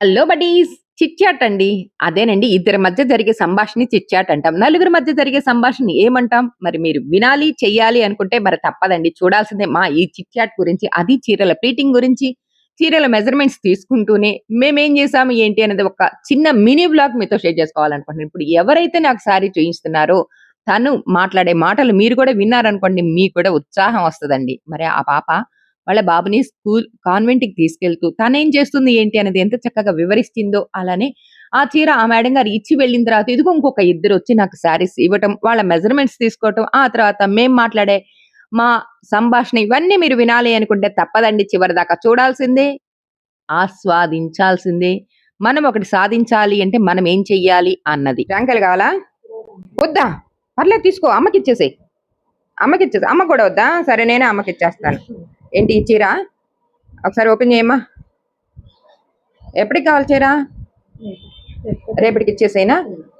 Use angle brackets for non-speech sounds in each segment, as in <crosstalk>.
Hello buddies chit-chat అండి. అదేనండి ఇద్దరి మధ్య జరిగే సంభాషణ చిట్చాట్ అంటాం. నలుగురి మధ్య జరిగే సంభాషణ ఏమంటాం? మరి మీరు వినాలి చెయ్యాలి అనుకుంటే మరి తప్పదండి. చూడాల్సిందే మా ఈ చిట్చాట్ గురించి అది చీరల ప్లీటింగ్ గురించి చీరల మెజర్మెంట్స్ తీసుకుంటూనే మేమేం చేసాము ఏంటి అనేది ఒక చిన్న మినీ బ్లాగ్ మీతో షేర్ చేసుకోవాలనుకుంటున్నాను. ఇప్పుడు ఎవరైతే నాకు సారీ చూపిస్తున్నారో తను మాట్లాడే మాటలు మీరు కూడా విన్నారనుకోండి మీకు కూడా ఉత్సాహం వస్తదండి. మరి ఆ పాప వాళ్ళ బాబుని స్కూల్ కాన్వెంట్కి తీసుకెళ్తూ తనేం చేస్తుంది ఏంటి అనేది ఎంత చక్కగా వివరిస్తుందో అలానే ఆ చీర ఆ మేడం గారు ఇచ్చి వెళ్ళిన తర్వాత ఇదిగో ఇంకొక ఇద్దరు వచ్చి నాకు శారీస్ ఇవ్వటం వాళ్ళ మెజర్మెంట్స్ తీసుకోవటం ఆ తర్వాత మేం మాట్లాడే మా సంభాషణ ఇవన్నీ మీరు వినాలి అనుకుంటే తప్పదండి చివరి దాకా చూడాల్సిందే ఆస్వాదించాల్సిందే మనం ఒకటి సాధించాలి అంటే మనం ఏం చెయ్యాలి అన్నది. ట్యాంకల్ కావాలా? వద్దా? పర్లేదు తీసుకో అమ్మకి ఇచ్చేసేయ్ అమ్మకి అమ్మ కూడా వద్దా? సరే నేనే అమ్మకి ఇచ్చేస్తాను ఏంటి ఈ చీర? ఒకసారి ఓపెన్ చేయమ్మా. ఎప్పటికి కావాలి చీర? రేపటికి ఇచ్చేసేనా?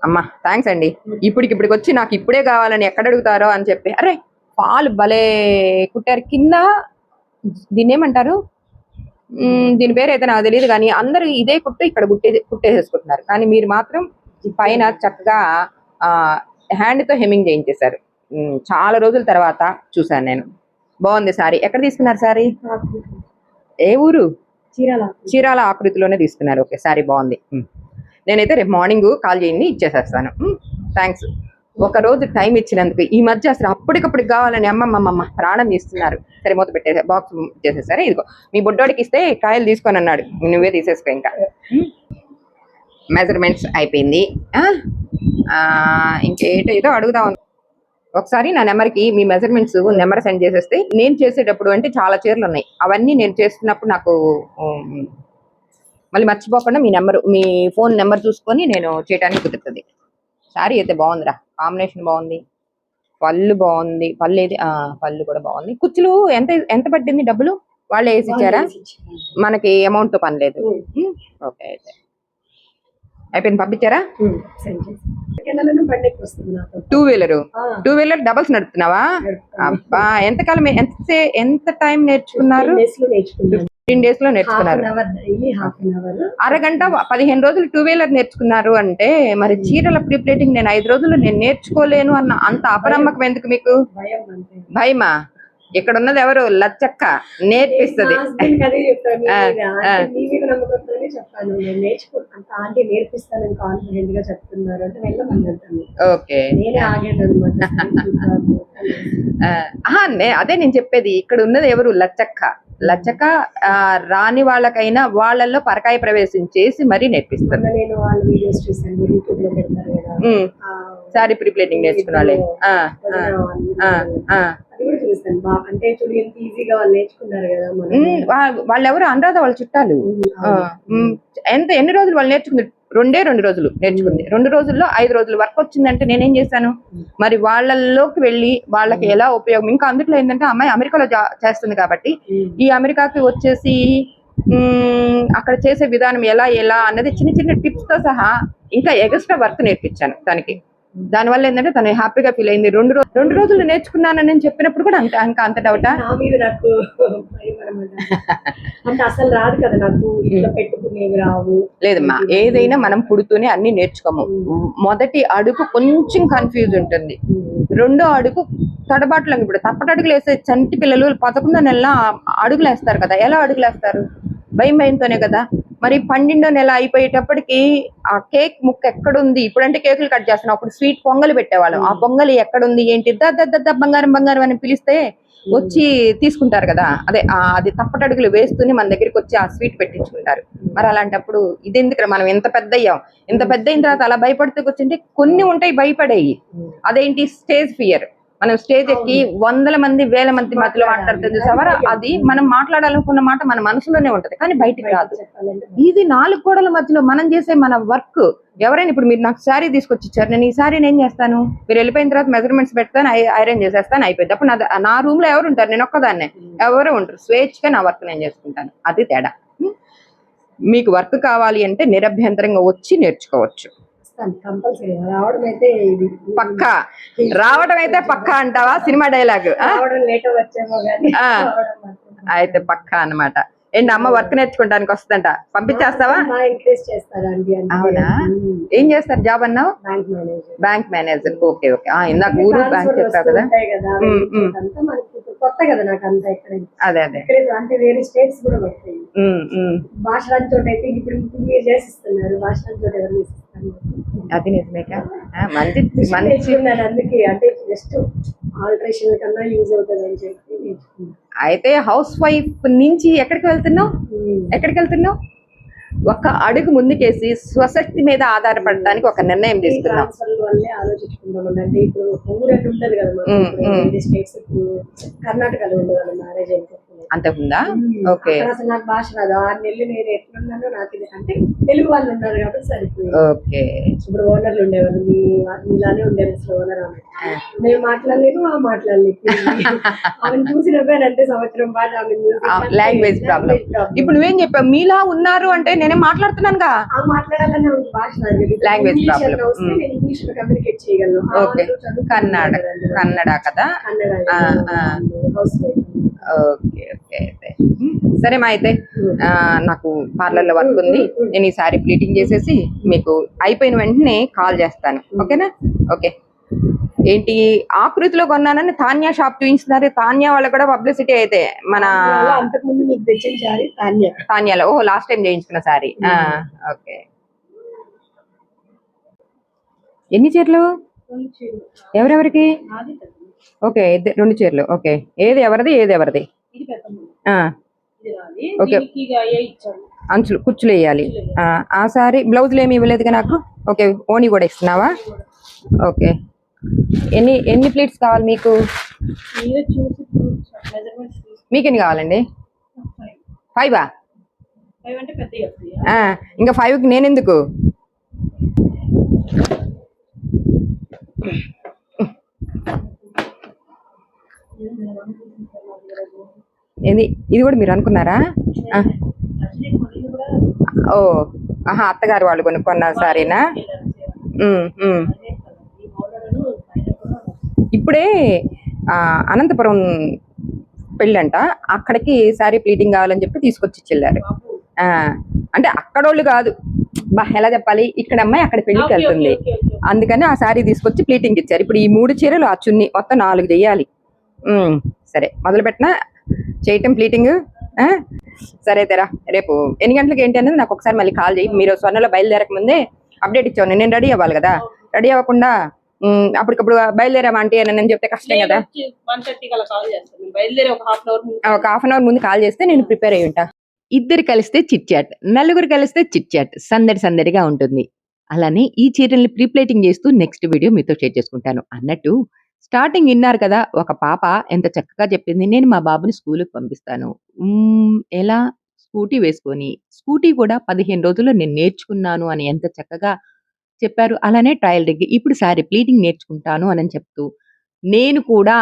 అమ్మా థ్యాంక్స్ అండి. ఇప్పటికి ఇప్పటికి వచ్చి నాకు ఇప్పుడే కావాలని ఎక్కడ అడుగుతారో అని చెప్పి. అరే పాలు భలే కుట్టారు. కింద దీన్ని ఏమంటారు? దీని పేరు అయితే నాకు తెలియదు కానీ అందరూ ఇదే కుట్టు ఇక్కడ కుట్టే కుట్టేసేసుకుంటున్నారు. కానీ మీరు మాత్రం పైన చక్కగా హ్యాండ్తో హ్యాండ్తో హెమ్మింగ్ చేయించేశారు. చాలా రోజుల తర్వాత చూసాను నేను. బాగుంది సారీ. ఎక్కడ తీసుకున్నారు సారీ? ఏ ఊరు? చీరాల. చీరాల ఆకృతిలోనే తీసుకున్నారు. ఓకే సారీ బాగుంది. నేనైతే రేపు మార్నింగ్ కాల్ చేయండి ఇచ్చేసేస్తాను. థ్యాంక్స్ ఒక రోజు టైం ఇచ్చినందుకు ఈ మధ్య అసలు అప్పటికప్పటికి కావాలని అమ్మమ్మమ్మ ప్రాణం తీస్తున్నారు. సరే మూత పెట్టేసే బాక్స్ ఇచ్చేసేసారా? ఇదిగో మీ బుడ్డోడికి ఇస్తే కాయలు తీసుకొని అన్నాడు. నువ్వే తీసేసుకో ఇంకా. మెజర్మెంట్స్ అయిపోయింది. ఇంకేటో ఏదో అడుగుదాం ఒకసారి నా నెంబర్కి మీ మెజర్మెంట్స్ నెంబర్ సెండ్ చేసేస్తే నేను చేసేటప్పుడు అంటే చాలా చీరలు ఉన్నాయి. అవన్నీ నేను చేస్తున్నప్పుడు నాకు మళ్ళీ మర్చిపోకుండా మీ నెంబర్ మీ ఫోన్ నెంబర్ చూసుకొని నేను చేయడానికి కుదురుతుంది. సారీ అయితే బాగుందిరా. కాంబినేషన్ బాగుంది. పళ్ళు బాగుంది. పళ్ళు ఏది ఆ, పళ్ళు కూడా బాగుంది. కుచ్చులు ఎంత ఎంత పట్టింది డబ్బులు? వాళ్ళే వేసి ఇచ్చారా? మనకి అమౌంట్తో పని లేదు. ఓకే అయితే. అయిపోయింది. పంపించారా? Two wheeler two wheeler doubles నడుపుతున్నావా? అబ్బా ఎంతకాలం ఎంత ఎంత టైం నేర్చుకున్నారు? 15 days లో నేర్చుకున్నాను. ఫిఫ్టీన్ డేస్లో నేర్చుకున్నారు. అరగంట పదిహేను రోజులు టూ వీలర్ నేర్చుకున్నారు అంటే మరి చీరల ప్రీప్లేటింగ్ నేను ఐదు రోజులు నేను నేర్చుకోలేను అన్న అంత అపనమ్మకం ఎందుకు మీకు? భయమా? ఇక్కడ ఉన్నది ఎవరు? లచ్చక్క. నేర్పిస్తుంది. అదే నేను ఓకే. అదే చెప్పేది. ఇక్కడ ఉన్నది ఎవరు? లచ్చక్క. లచ్చక్క ఆ, రాని వాళ్ళకైనా వాళ్ళల్లో పరకాయ ప్రవేశం చేసి మరీ ఆ, సారీ ప్రీప్లేటింగ్ నేర్చుకున్న వాళ్ళే వాళ్ళు అంటే చూడు ఎంత ఈజీగా వాళ్ళు నేర్చుకున్నారు కదా మనం. ఉమ్, వా- వాళ్ళెవరు అనురాధ వాళ్ళ చుట్టాలు. ఎంత ఎన్ని రోజులు వాళ్ళు నేర్చుకుంది? రెండే రెండు రోజులు నేర్చుకుంది. రెండు రోజుల్లో ఐదు రోజులు వర్క్ వచ్చిందంటే నేనేం చేశాను? మరి వాళ్ళలోకి వెళ్ళి వాళ్ళకి ఎలా ఉపయోగం? ఇంకా అందులో ఏంటంటే అమ్మాయి అమెరికాలో చేస్తుంది కాబట్టి. ఈ అమెరికాకి వచ్చేసి అక్కడ చేసే విధానం ఎలా ఎలా అన్నది చిన్న చిన్న టిప్స్తో సహా ఇంకా ఎక్స్ట్రా వర్క్ నేర్పించాను తనకి. దానివల్ల ఏంటంటే తను హ్యాపీగా ఫీల్ అయింది. రెండు రోజు రెండు రోజులు నేర్చుకున్నానని నేను చెప్పినప్పుడు కూడా అంత ఇంకా అంత డౌటా నాకు. అంటే అసలు రాదు కదా నాకు ఇట్లా పెట్టుకునేవి రావు. లేదమ్మా ఏదైనా మనం పుడుతూనే అన్ని నేర్చుకోము. మొదటి అడుగు కొంచెం కన్ఫ్యూజ్ ఉంటుంది. రెండో అడుగు తడబాటులో ఇప్పుడు తప్పటడుగులు వేసే చంటి పిల్లలు పదకొండో నెల అడుగులు వేస్తారు కదా. ఎలా అడుగులు వేస్తారు భయం భయంతోనే కదా. మరి పన్నెండో నెల అయిపోయేటప్పటికి ఆ కేక్ ముక్క ఎక్కడుంది? ఇప్పుడంటే కేకులు కట్ చేస్తున్నాం. అప్పుడు స్వీట్ పొంగలి పెట్టేవాళ్ళం. ఆ పొంగలి ఎక్కడుంది? ఏంటి? దద్ద బంగారం బంగారం అని పిలిస్తే వచ్చి తీసుకుంటారు కదా. అదే అది తప్పటడుగులు వేస్తూనే మన దగ్గరికి వచ్చి ఆ స్వీట్ పెట్టించుకుంటారు. మరి అలాంటప్పుడు ఇది ఎందుకు మనం ఎంత పెద్ద అయ్యాం. ఇంత పెద్ద అయిన తర్వాత అలా భయపడుతూ కూర్చుంటే కొన్ని ఉంటాయి భయపడేవి అదేంటి? Stage fear. మనం స్టేజ్ ఎక్కి వందల మంది వేల మంది మధ్యలో మాట్లాడుతుంది సవర అది మనం మాట్లాడాలనుకున్న మాట మన మనసులోనే ఉంటది కానీ బయటికి రాదు. ఇది నాలుగు గోడల మధ్యలో మనం చేసే మన వర్క్. ఎవరైనా ఇప్పుడు మీరు నాకు శారీ తీసుకొచ్చి ఇచ్చారు నేను ఈ శారీ ఏం చేస్తాను? మీరు వెళ్ళిపోయిన తర్వాత మెజర్మెంట్స్ పెడతాను ఐరన్ చేసేస్తాను అయిపోయింది. అప్పుడు నా నా రూమ్లో ఎవరు ఉంటారు? నేను ఒక్కదాన్నే. ఎవరు ఉంటారు స్వేచ్ఛగా నా వర్క్ నేను చేసుకుంటాను. అది తేడా? మీకు వర్క్ కావాలి అంటే నిరభ్యంతరంగా వచ్చి నేర్చుకోవచ్చు. కంపల్సరీ. రావడం అయితే ఇది. పక్కా. రావడం అయితే పక్కా అంటావా? సినిమా డైలాగ్ రావడం లేట్ వచ్చేమో కానీ ఆ. రావడం మాత్రం అయితే పక్కా అన్నమాట. ఏంటి అమ్మ వర్క్ నేర్చుకోవడానికి వస్తుందంట? పంపించేస్తావా? అవునా? ఏం చేస్తారు? జాబ్ అన్నావు? Bank manager. Okay okay. ఆ ఇందాక ఊరు బ్యాంక్ చెప్పావు కదా. కొత్త కదా నాకు అంతా ఇక్కడ అదే అదే. అంటే వేరే స్టేట్స్ కూడా పడతాయి. భాష రాని చోట అయితే ఇప్పుడు మీరు చేసిస్తున్నారు. భాష రాని చోట ఎవరు చేసిస్తున్నారు అది నిజమేక ఆ, మంచి మంచి అందుకే. అంటే జస్ట్ ఆల్టరేషన్ కన్నా యూజ్ అవుతుంది అని చెప్పి నేర్చుకున్నాను అయితే హౌస్ వైఫ్ నుంచి ఎక్కడికి వెళ్తున్నావు. ఎక్కడికి వెళ్తున్నావు? ఒక అడుగు ముందుకేసి స్వశక్తి మీద ఆధారపడడానికి ఒక నిర్ణయం అంటే ఇప్పుడు ఉండదు కదా కర్ణాటకలో వాళ్ళ మ్యారేజ్ అయిపోతుంది అంత ఉందా ఓకే. అసలు నాకు భాష రాదు. ఆరు నెలలు నేను ఎట్లున్నానో నాకు అంటే తెలుగు వాళ్ళు ఉన్నారు కాబట్టి సరిపోయింది. ఓకే. ఇప్పుడు ఓనర్లు ఉండేవారు మీ మీలానే ఉండేది అసలు ఓనర్ ఆమె. నేను మాట్లాడలేను ఆ మాట్లాడలేదు. <laughs> ఆమెను చూసినప్పుడంటే సంవత్సరం పాటు ఆమె లాంగ్వేజ్ ప్రాబ్లం ఇప్పుడు నువ్వేం చెప్పావు? మీలా ఉన్నారు అంటే నేనే మాట్లాడుతున్నానుగా? ఆ మాట్లాడాలనే భాష తెలియదు. Language ఇంగ్లీష్లో కమ్యూనికేట్ చేయగలను. ఓకే. కన్నడ. కన్నడ కదా? Kannada. House wife okay okay అయితే సరే మా అయితే నాకు పార్లర్లో వర్క్ ఉంది. నేను ఈ సారీ ప్లీటింగ్ చేసేసి మీకు అయిపోయిన వెంటనే కాల్ చేస్తాను. ఓకేనా? ఓకే. ఏంటి ఆకృతిలో కొన్నానని తాన్యా షాప్ చూపించినారు తాన్యా వాళ్ళకి కూడా పబ్లిసిటీ అయితే మన తాన్యాలో. ఓ లాస్ట్ టైం చేయించుకున్న సారీ ఓకే. ఎన్ని చీరలు? ఎవరెవరికి? ఓకే రెండు చీరలు. ఓకే. ఏది ఎవరిది? ఏది ఎవరిది? ఓకే. అంచులు కుచ్చులు వేయాలి. ఆ, సారీ బ్లౌజులు ఏమి ఇవ్వలేదుగా నాకు? ఓకే ఓని కూడా ఇస్తున్నావా? ఓకే. ఎన్ని ఎన్ని ప్లేట్స్ కావాలి మీకు? మీకు ఎన్ని కావాలండి? ఫైవా ఇంకా ఫైవ్కి నేను ఎందుకు ఇది ఇది కూడా మీరు అనుకున్నారా? ఓ ఆహా అత్తగారు వాళ్ళు కొనుక్కున్న సారీనా. ఇప్పుడే అనంతపురం పెళ్ళంట అక్కడికి శారీ ప్లీటింగ్ కావాలని చెప్పి తీసుకొచ్చి ఆ, అంటే అక్కడోళ్ళు కాదు. బా ఎలా చెప్పాలి? ఇక్కడ అమ్మాయి అక్కడ పెళ్ళికి వెళ్తుంది. అందుకని ఆ శారీ తీసుకొచ్చి ప్లీటింగ్ ఇచ్చారు. ఇప్పుడు ఈ మూడు చీరలు ఆ చున్ని మొత్తం నాలుగు చెయ్యాలి ఉమ్, సరే మొదలు పెట్టినా చేయటం ప్లీటింగ్ సరే తెరా రేపు ఎన్ని గంటలకు ఏంటి అనేది నాకు ఒకసారి మళ్ళీ కాల్ చేయి మీరు స్వర్ణలో బయలుదేరక ముందే అప్డేట్ ఇచ్చాను నేను రెడీ అవ్వాలి కదా. రెడీ అవ్వకుండా అప్పటికప్పుడు బయలుదేరామా అని నేను చెప్తే కష్టం కదా. ఒక హాఫ్ అన్ అవర్ ముందు. కాల్ చేస్తే నేను ప్రిపేర్ అయ్యి ఉంటా. ఇద్దరు కలిస్తే చిట్ చాట్ నలుగురు కలిస్తే చిట్ చాట్ సందడి సందడిగా ఉంటుంది. అలానే ఈ చీరల్ని ప్రీప్లేటింగ్ చేస్తూ నెక్స్ట్ వీడియో మీతో షేర్ చేసుకుంటాను. అన్నట్టు స్టార్టింగ్ విన్నారు కదా ఒక పాప ఎంత చక్కగా చెప్పింది నేను మా బాబుని స్కూల్కి పంపిస్తాను. మ్మ్, ఎలా? స్కూటీ వేసుకొని? స్కూటీ కూడా పదిహేను రోజుల్లో నేను నేర్చుకున్నాను అని ఎంత చక్కగా చెప్పారు. అలానే ట్రయల్ డిగ్రీ ఇప్పుడు సారీ ప్లీటింగ్ నేర్చుకుంటాను అని చెప్తూ నేను కూడా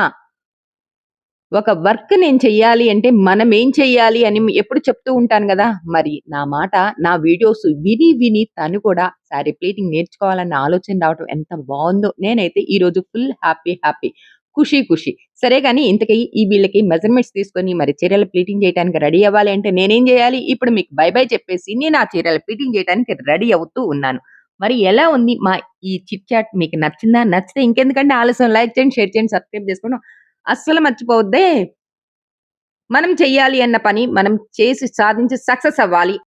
ఒక వర్క్ నేను చెయ్యాలి అంటే మనం ఏం చెయ్యాలి అని ఎప్పుడు చెప్తూ ఉంటాను కదా. మరి నా మాట నా వీడియోస్ విని విని తను కూడా శారీ ప్లీటింగ్ నేర్చుకోవాలన్న ఆలోచన రావటం ఎంత బాగుందో నేనైతే ఈ రోజు ఫుల్ హ్యాపీ హ్యాపీ ఖుషి ఖుషి. సరే కానీ ఇంతకీ ఈ వీళ్ళకి మెజర్మెంట్స్ తీసుకొని మరి చీరలు ప్లీటింగ్ చేయడానికి రెడీ అవ్వాలి అంటే నేనేం చేయాలి? ఇప్పుడు మీకు బై బై చెప్పేసి నేను ఆ చీరలు ప్లీటింగ్ చేయడానికి రెడీ అవుతూ ఉన్నాను. మరి ఎలా ఉంది మా ఈ చిట్ చాట్? మీకు నచ్చిందా? నచ్చితే ఇంకెందుకంటే ఆలస్యం. లైక్ చేయండి షేర్ చేయండి సబ్స్క్రైబ్ చేసుకోండి. అస్సలు మర్చిపోవద్దే. మనం చెయ్యాలి అన్న పని మనం చేసి సాధించి సక్సెస్ అవ్వాలి.